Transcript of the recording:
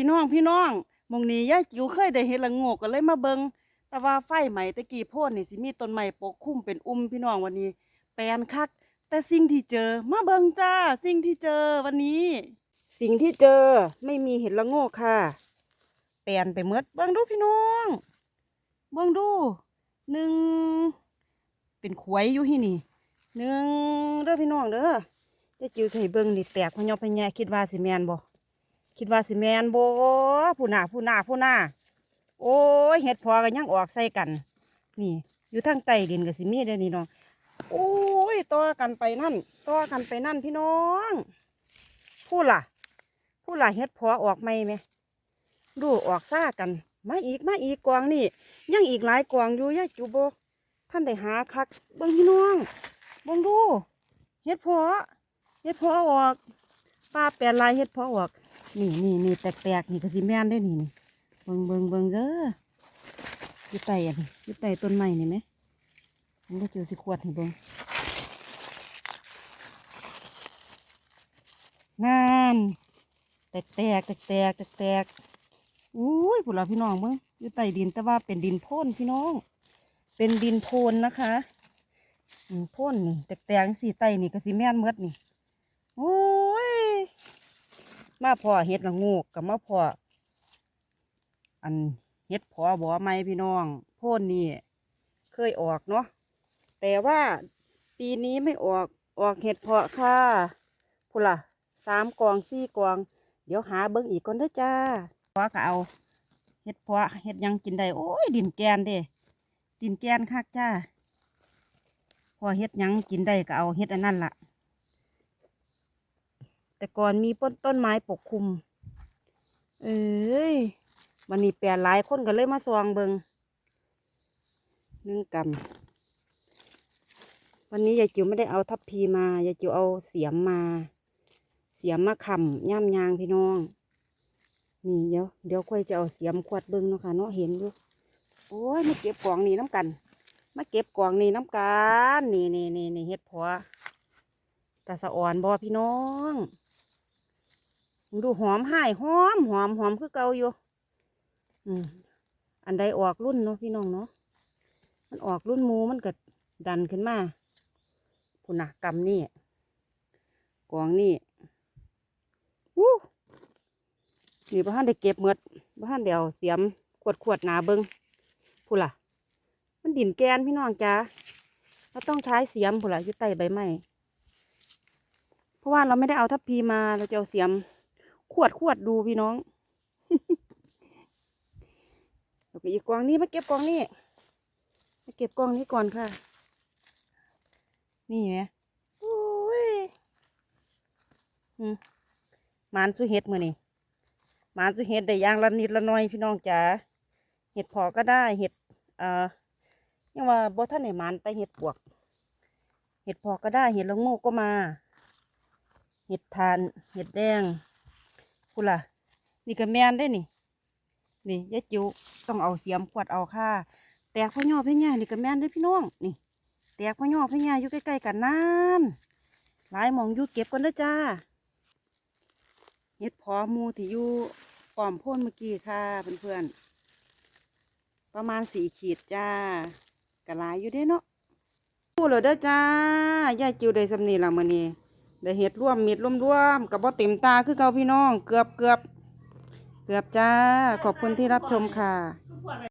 พี่น้องพี่น้องมองนี้ยายจิ๋วเคยได้เห็นละงกก็เลยมาเบิงแต่ว่าไฟใหม่ตะกี้โพ่นนี่สิมีต้นไม้ปกคลุมเป็นอุ้มพี่น้องวันนี้ แปลนคัก แต่สิ่งที่เจอ มาเบิงจ้า สิ่งที่เจอวันนี้ สิ่งที่เจอไม่มีเห็ดละโงกค่ะ แปลนไปเมดเบิงดูพี่น้อง เบิงดูหนึ่งเป็นขวยอยู่ที่นี่หนึ่งเด้อพี่น้องเด้อจะจิ๋วใส่เบิงนี่แตกพะยอพะแยคิดว่าสิแมนบ่ คิดว่าสิแมนโบผู้หน้าผู้หน้าผู้หน้าโอ้ยเห็ดพอกันยังออกใส่กัน นี่ อยู่ทางใต้ดินกับสิมีเด้อนี่น้องโอ้ยต่อกันไปนั่นต่อกันไปนั่นพี่น้องพูดล่ะพูดล่ะเฮ็ดพอออกไหมไหมดูออกซ่ากัน มาอีกมาอีกกองนี่ ยังอีกหลายกองอยู่ยาจูโบท่านได้หาคักเบิ่งพี่น้องบิ่งดูเฮ็ดพอเฮ็ดพอออกป้าแปลนลายเฮ็ดพอออก นี่นี่นี่แตกๆนี่ก็สิแม่นได้นี่นี่เบิงเบิงเบิงเด้ออยู่ใต้อันนี้อยู่ใต้ต้นไม้นี่ไหมมันก็เจอสิขวดให้เบิ่งงานแตกแตกแตกแตกแตกแตกอุ้ยพวกเราพี่น้องเบิงอยู่ใต้ดินแต่ว่าเป็นดินโพ่นพี่น้อง เป็นดินโพนนะคะอืมโพ่นนี่แตกแตกสีใต้นี่ก็สิแม่นเมืดนี่โอ้ มาพอเห็ดละงูกกับมาพออันเห็ดพอบ่อไม้พี่น้องโพ่นนี่เคยออกเนาะแต่ว่าปีนี้ไม่ออกออกเห็ดพาะค่ะพูนล่ะสามกองสี่กอง เดี๋ยวหาเบิ้งอีกก่อนเด้อจ้าพาะก็เอาเห็ดพาะเห็ดยังกินได้โอ้ยดินแกนเด้ดินแกนคักจ้าพอเห็ดยังกินได้ก็เอาเห็ดอันนั้นล่ะ แต่ก่อนมีต้นต้นไม้ปกคลุม เอ้ยวันนี้แปลหลายคนก็เลยมาซองเบิงนึ่งกำวันนี้ยายจิ๋วไม่ได้เอาทัพพีมายายจิ๋วเอาเสียมมา เสียมมาขำย่ำยางพี่น้อง นี่เดี๋ยวเดี๋ยวค่อยจะเอาเสียมขวดเบิ้งเนาะค่ะเนาะเห็นอยู่โอ้ยมาเก็บกล่องนี่น้ำกันมาเก็บกล่องนี่น้ำกันนี่นี่นี่นี่เฮ็ดผัวตาสะอ่อนบอพี่น้อง ดูหอมหายหอมหอมหอมคือเก่าอยู่ อืมอันใดออกรุ่นเนาะพี่น้องเนาะมันออกรุ่นมูมันก็ดันขึ้นมาพุ่นนะกำนี่กองนี่วู้นี่บ้านได้เก็บเมดบ้านเดี๋ยวเสียมขวดขวดหนาเบิงพุ่ล่ะ มันดินแกนพี่น้องจ้าเราต้องใช้เสียมพุ่ล่ะอยู่ใต้ใบไม้เพราะว่าเราไม่ได้เอาทัพพีมาเราจะเอาเสียม วดขวดดูพี่น้องแล้วก็อีกกองนี้มาเก็บกองนี้มาเก็บกองนี้ก่อนค่ะ นี่ไงโอ้ยอืมมานสุเห็ดมือนี่มานสุเห็ดได้ย่างละนิดละหน้อยพี่น้องจ๋าเห็ดพอก็ได้เห็ดเอ่อยังว่าบ่ท่านไหนมันแต่เห็ดปวก เห็ดพอก็ได้เห็ดละโงกก็มา เห็ดทาน เห็ดแดง กูล่ะ นี่ก็แมนได้นี่ นี่ยายจิ๋วต้องเอาเสียมขวดเอาค่ะ แตกพ่อย่อพ่ย่านี่ก็แมนเด้พี่น้อง นี่ แตกพ่อย่อพ่ย่าอยู่ใกล้ๆกันนั่นหลายหมองอยู่เก็บกันเด้อจ้าเฮ็ดพอหมูที่อยู่ปอมพ่นเมื่อกี้ค่ะเพื่อนๆ ประมาณสี่ขีดจ้ากระลายอยู่เด้เนาะพูดเลยเด้อจ้า ยายจิวได้สำนีละมื้อนี้ ได้เห็ดร่วมเม็ดร่วมๆกับบ่เต็มตาคือเก่าพี่น้อง เกือบเกือบเกือบจ้า ขอบคุณที่รับชมค่ะ